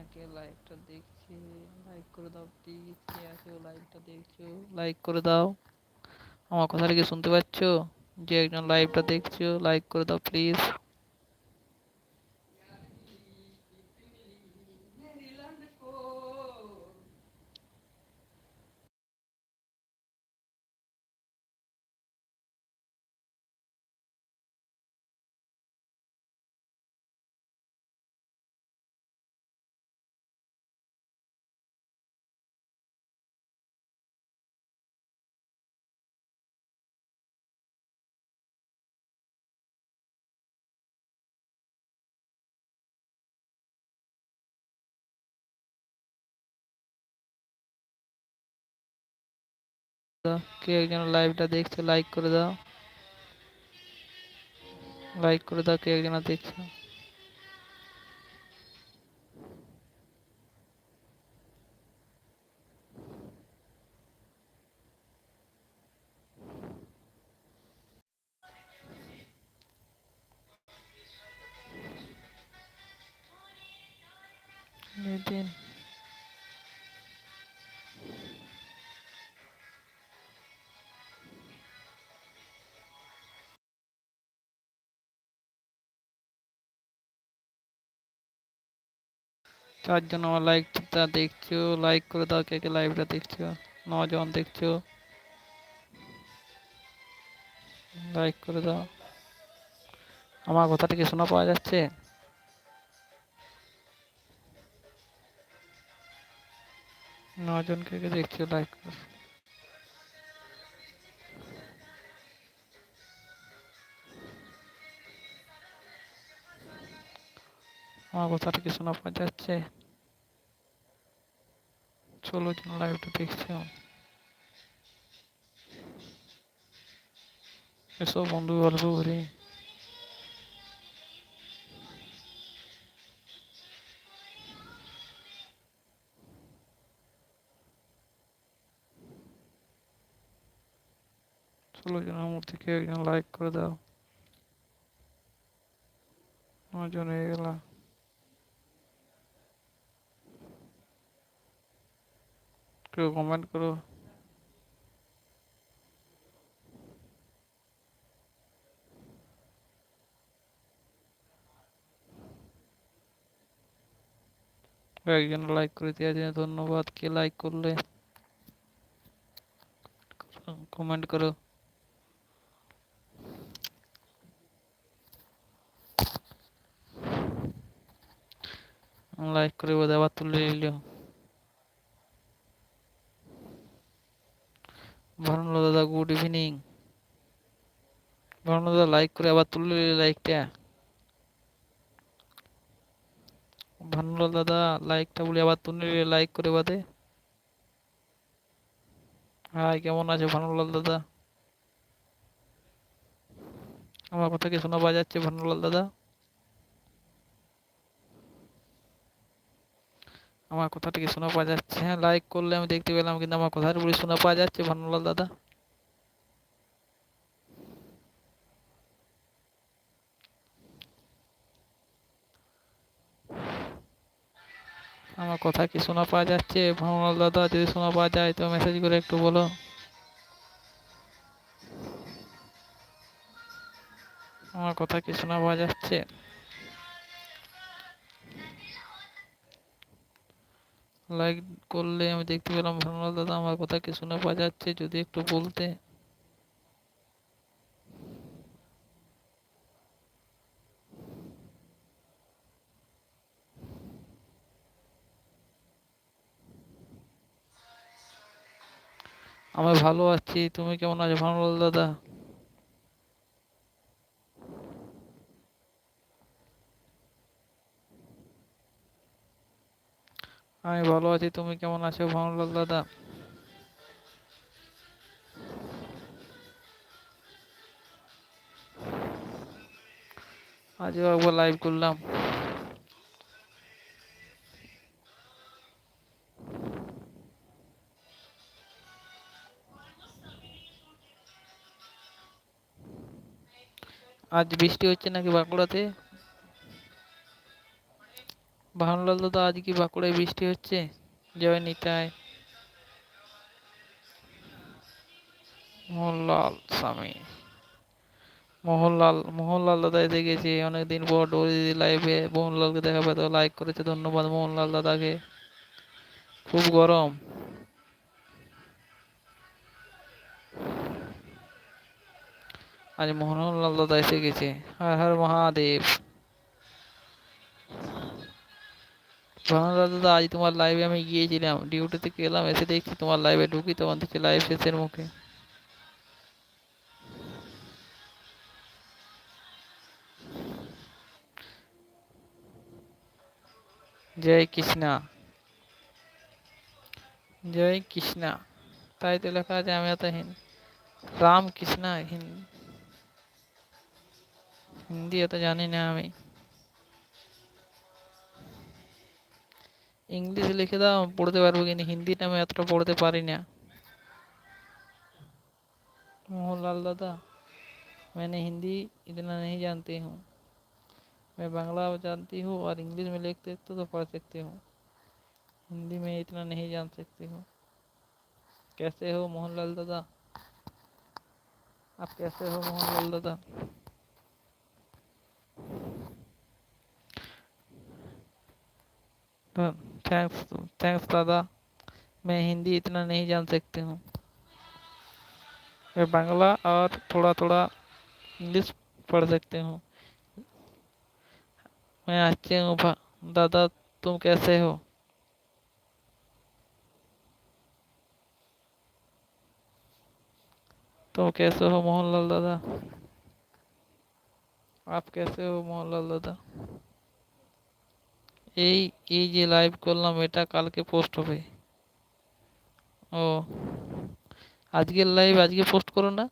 অনেকে লাইভটা দেখছে। লাইক করে দাও প্লিজ কে আছো লাইভটা দেখছ? লাইক করে দাও। আমার কথাটা কি শুনতে পাচ্ছ? যে একজন লাইভটা দেখছ লাইক করে দাও প্লিজ কে একজন লাইভটা দেখছো লাইক করে দাও লাইক করে দাও কে একজন দেখছো নিতিন চারজন আমার লাইক লাইকটা দেখছ লাইক করে দাও, কে কে লাইভটা দেখছ, নজন দেখছ। লাইক করে দাও। আমার কথাটা কি শোনা পাওয়া যাচ্ছে? নজন কে কে দেখছ লাইক করে। আমার কথাটা কি শোনা পাওয়া যাচ্ছে ষোলো জন লাইভটা দেখছ এসব বন্ধু, গল্প করি। একজন লাইক করে দাও। নজন হয়ে গেল। কেউ কমেন্ট করো। একজন লাইক করে দিয়েছে, ধন্যবাদ। কে লাইক করলে? কমেন্ট করো। লাইক করে বোধ আবার তুলে নিল। ভালো দাদা গুড ইভিনিং ভালো দাদা লাইক করে আবার তুলে লাইকটা ভালো দাদা লাইকটা বলে আবার তুলে লাইক করে বাদে। হাই কেমন আছে ভানুলাল দাদা? আমার কথা কি শোনা পাওয়া যাচ্ছে ভানুলাল দাদা? আমার কথাটা কি শোনা পাওয়া যাচ্ছে। হ্যাঁ লাইক করলে আমি দেখতে পেলাম কিন্তু আমার কথাটা বলে শোনা পাওয়া যাচ্ছে, ভানুলাল দাদা। আমার কথা কি শোনা পাওয়া যাচ্ছে? ভানুলাল দাদা, যদি শোনা পাওয়া যায় তো মেসেজ করে একটু বলো। আমার কথা কি শোনা পাওয়া যাচ্ছে? লাইক করলে আমি দেখতে পেলাম ভানুলাল দাদা আমার কথা কি শোনা পাওয়া যাচ্ছে যদি একটু বলতে। আমি ভালো আছি, তুমি কেমন আছো ভানুলাল দাদা? আমি ভালো আছি, তুমি কেমন আছো? ভানুলাল দাদা? আজও একবার লাইভ করলাম। আজ বৃষ্টি হচ্ছে নাকি বাঁকুড়াতে? ভানুলাল দাদা, আজ কি বাঁকুড়ায় বৃষ্টি হচ্ছে? জয় নিতাই মোহনলাল স্বামী। মোহনলাল মোহনলাল দাদা এসে গেছে। অনেকদিন পর ডোরি লাইভে মোহনলালকে দেখা পেতো লাইক করেছে। ধন্যবাদ মোহনলাল দাদাকে। খুব গরম। আজ মোহনলাল দাদা এসে গেছে। হর হর মহাদেব। ভানুলাল দাদা আজ তোমার লাইভে আমি গিয়েছিলাম। ডিউটি থেকে এলাম এসে দেখছি তোমার লাইভে ঢুকি তখন থেকে লাইভ শেষের মুখে। জয় কৃষ্ণা। জয় কৃষ্ণা। তাই তো লেখা আছে, আমি এত হিন্দি রাম কৃষ্ণা হিন্দি হিন্দি এত জানি না আমি। ইংলিশ লিখে দাও পড়তে हिंदी ना मैं আমি এতটা পড়তে পারি ना मोहनलाल दादा, मैंने हिंदी इतना नहीं जानती हूँ। मैं बांग्ला जानती हूँ और इंग्लिश में लिखते तो तो पढ़ सकती हूँ। हिंदी में इतना नहीं जान सकती हूँ। कैसे हो मोहनलाल दादा? आप कैसे हो मोहनलाल दादा? हाँ थैंक्स थैंक्स दादा, मैं हिंदी इतना नहीं जान सकती हूँ। मैं बांग्ला और थोड़ा थोड़ा इंग्लिश पढ़ सकती हूँ। मैं अच्छी हूँ दादा तुम कैसे हो? तुम कैसे हो मोहनलाल दादा? आप कैसे हो मोहनलाल दादा? এই এই যে লাইভ করলাম, এটা কালকে পোস্ট হবে। ও, আজকের লাইভ আজকে পোস্ট করো না?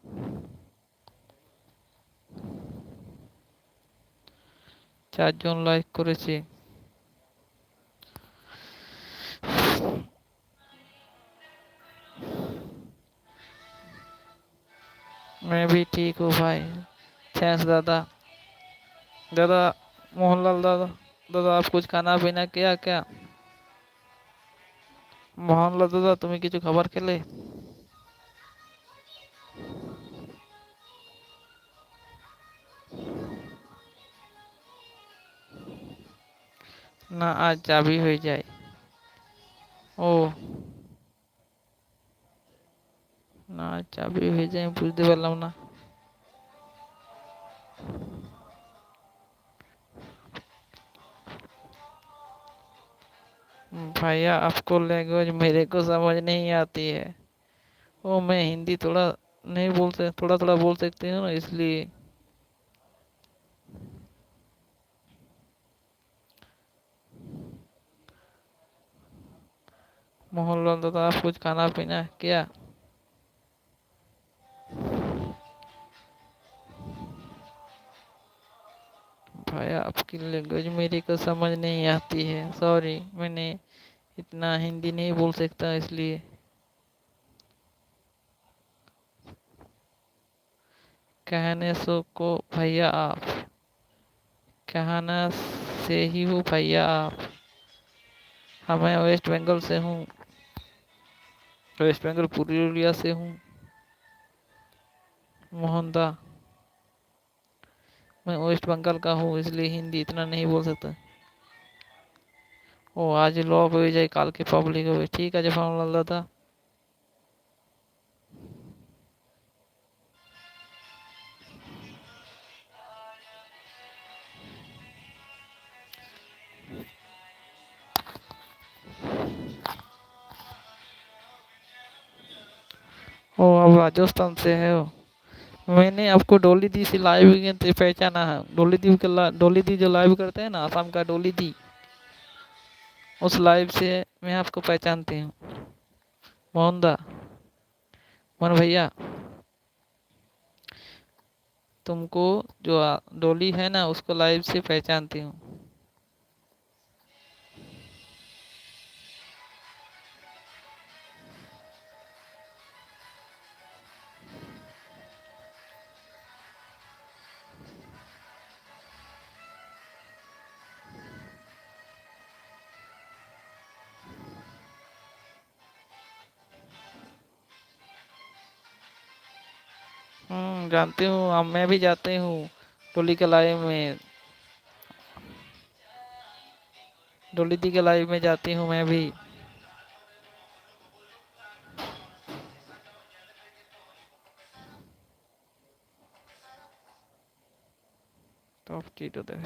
চারজন লাইক করেছে। মেবি ঠিক ও ভাই। থ্যাংক দাদা। দাদা, মোহনলাল দাদা। दादा, आप कुछ खाना पीना क्या क्या? मोहन लाल दादा, तुम्हें किचु खबर खेले ना, आज चाबी हो जाए। ओ। ना चाबी हो जाए बुझते ना। भैया, आपको लैंग्वेज मेरे को समझ नहीं आती है। ओ मैं हिंदी थोड़ा नहीं बोल सक, थोड़ा थोड़ा बोल सकती हूँ ना, इसलिए। मोहनलाल दादा, आप कुछ खाना पीना क्या? भैया आपकी लैंग्वेज मेरे को समझ नहीं आती है। सॉरी मैंने इतना हिंदी नहीं बोल सकता, इसलिए। कहने सो को भैया आप। कहना से ही हूँ भैया आप। हाँ मैं वेस्ट बंगाल से हूँ। वेस्ट बंगाल पुरुलिया से हूँ। मोहनदा। मैं वेस्ट बंगाल का हूँ, इसलिए हिंदी इतना नहीं बोल सकता। ओ, आज लॉ हो जाए कल के पब्लिक हो ठीक है फॉर्म लाल दादा ओ अब राजस्थान से है वो मैंने आपको डोली दी से लाइव के पहचाना है। डोली दी के डोली दी जो लाइव करते हैं ना, आसाम का डोली दी। उस लाइव से मैं आपको पहचानती हूँ। मोहनदा मन भैया, तुमको जो डोली है ना, उसको लाइव से पहचानती हूँ। हम्म जानती हूँ, अब मैं भी जाती हूँ डोली के लाइव में। डोली दी के लाइव में जाती हूँ मैं भी। तो Top key to the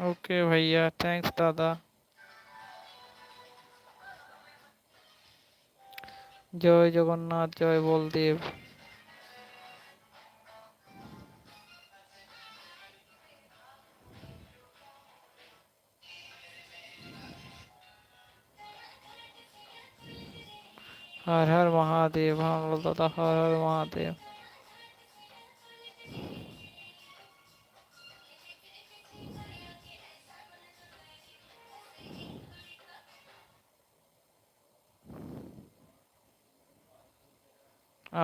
okay भैया थैंक्स दादा জয় জগন্নাথ জয় বলদেব हर हर महादेव हाँ बोल दादा हर हर महादेव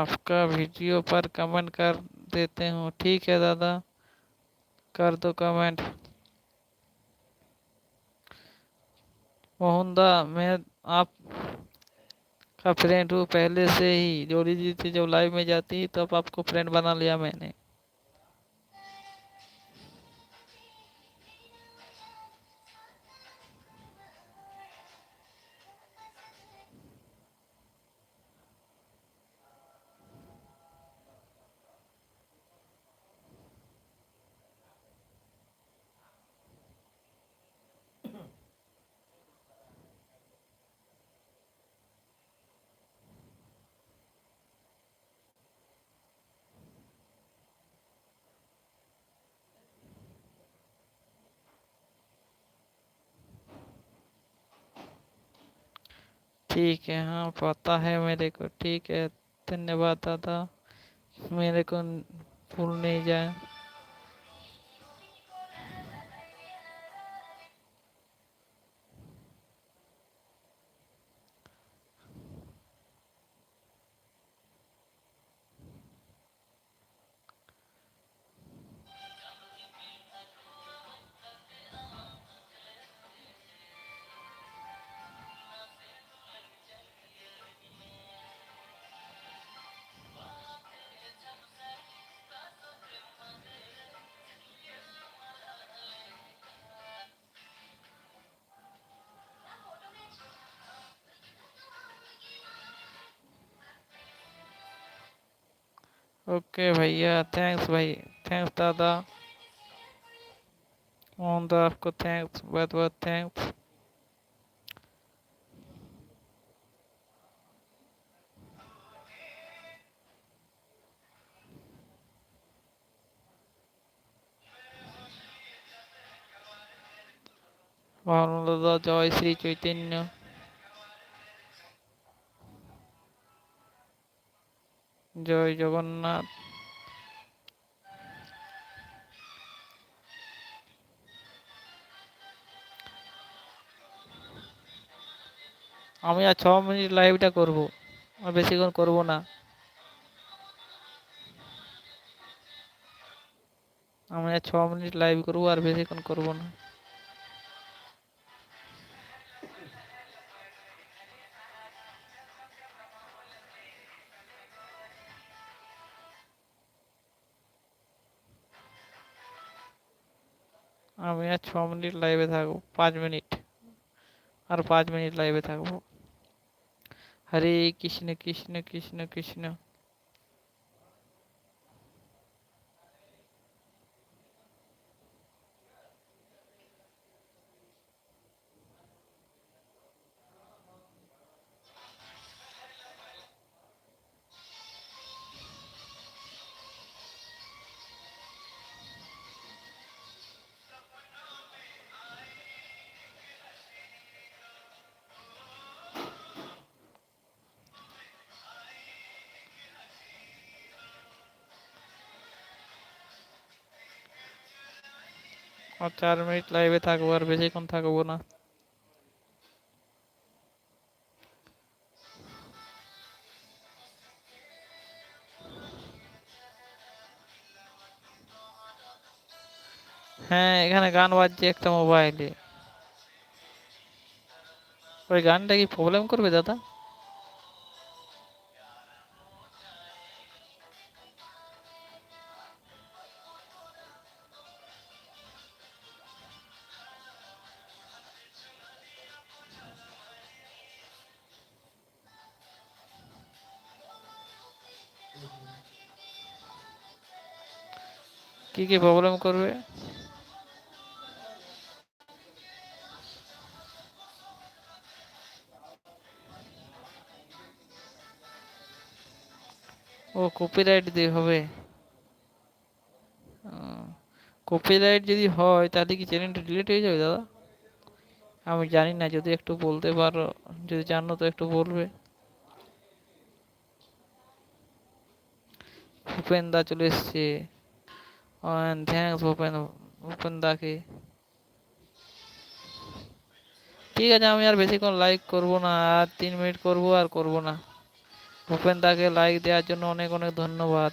आपका वीडियो पर कमेंट कर देते हूँ। ठीक है दादा? कर दो कमेंट। मोहनदा, मैं आप का फ्रेंड हूँ पहले से ही। जोड़ी जी थी जब लाइव में जाती, तब तो आपको फ्रेंड बना लिया मैंने। ठीक है हाँ पता है मेरे को। ठीक है, धन्यवाद दादा। मेरे को भूल नहीं जाए। ओके भैया थैंक्स भाई थैंक्स दादा मोहन दा आपको थैंक्स बहुत बहुत थैंक्स ভালো দাদা জয় শ্রী চৈতন্য জয় জগন্নাথ। আমি আর ছ মিনিট লাইভটা করব। আর বেশিক্ষণ করব না। আমি আর ছ মিনিট লাইভ করব আর বেশিক্ষণ করব না। আমি আর ছ মিনিট লাইভে থাকব, পাঁচ মিনিট। আর পাঁচ মিনিট লাইভে থাকব। হরে কৃষ্ণ কৃষ্ণ কৃষ্ণ কৃষ্ণ। আর চার মিনিট লাইভে থাকবো আর বেশিক্ষণ থাকবো না হ্যাঁ এখানে গান বাজছে একটা মোবাইলে ওই গানটা কি প্রবলেম করবে দাদা কি কি প্রবলেম করবে? ও কপিরাইট দিয়ে হবে। কপিরাইট যদি হয়, তাহলে কি চ্যানেলটা ডিলিট হয়ে যাবে, দাদা? আমি জানি না, যদি একটু বলতে পারো, যদি জানো তো একটু বলবে। ভূপেন দা চলে এসছে। থ্যাংকস ভূপেন ভূপেন দাকে ঠিক আছে আমি আর বেশিক্ষণ লাইক করব না আর তিন মিনিট করব আর করব না ভূপেন দাকে লাইক দেওয়ার জন্য অনেক অনেক ধন্যবাদ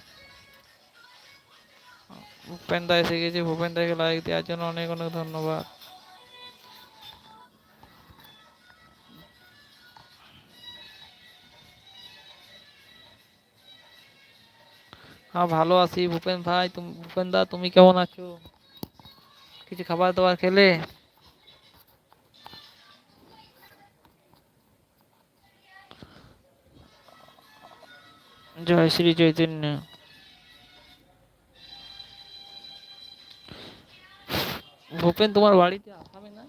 ভূপেন দা এসে গেছে ভূপেন দাকে লাইক দেওয়ার জন্য অনেক অনেক ধন্যবাদ হ্যাঁ ভালো আছি ভূপেন ভাই তুমি ভূপেন দা তুমি কেমন আছো কিছু খাবার দাবার খেলে জয় শ্রী চৈতন্য ভূপেন তোমার বাড়িতে আসামে না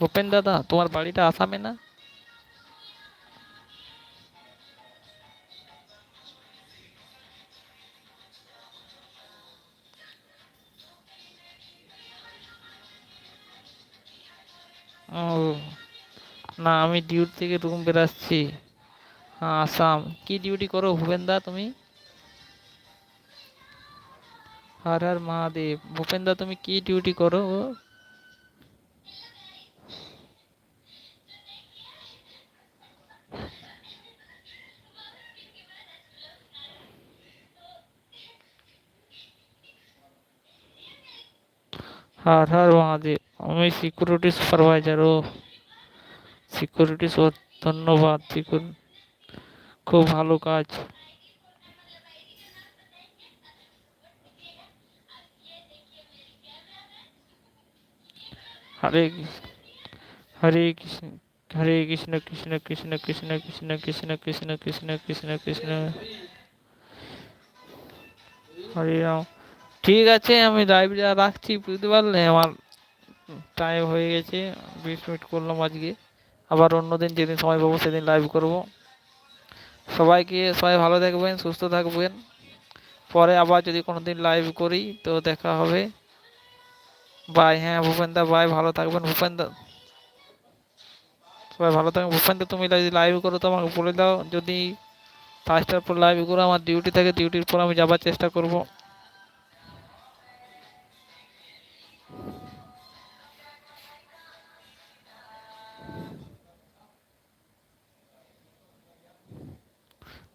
ভূপেন দাদা তোমার বাড়িটা আসামে না ও না, আমি ডিউটি থেকে রুম বেরাচ্ছি। হ্যাঁ আসাম। কি ডিউটি করো ভূপেন দা তুমি? হর হর মহাদেব। ভূপেন দা তুমি কি ডিউটি করো? হর হর মহাদেব। আমি সিকিউরিটি সুপারভাইজার ও সিকিউরিটি ধন্যবাদ। খুব ভালো কাজ। হরে হরে কৃষ্ণ হরে কৃষ্ণ কৃষ্ণ কৃষ্ণ কৃষ্ণ কৃষ্ণ কৃষ্ণ কৃষ্ণ কৃষ্ণ কৃষ্ণ কৃষ্ণ। হরে রাম। ঠিক আছে, আমি লাইভটা রাখছি, বুঝতে পারলে? আমার টাইম হয়ে গেছে, বিশ মিনিট করলাম আজকে। আবার অন্যদিন যেদিন সময় পাবো সেদিন লাইভ করব। সবাইকে সবাই ভালো থাকবেন, সুস্থ থাকবেন। পরে আবার যদি কোনো দিন লাইভ করি তো দেখা হবে। বাই হ্যাঁ ভূপেন্দা বাই ভালো থাকবেন, ভূপেন্দা। সবাই ভালো থাকবেন। ভূপেন্দা, তুমি যদি লাইভ করো তো আমাকে বলে দাও। যদি পাঁচটার পর লাইভ করো, আমার ডিউটি থাকে ডিউটির পর আমি যাবার চেষ্টা করব।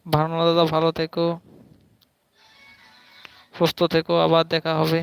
ভালো দাদা ভালো থেকো সুস্থ থেকো আবার দেখা হবে।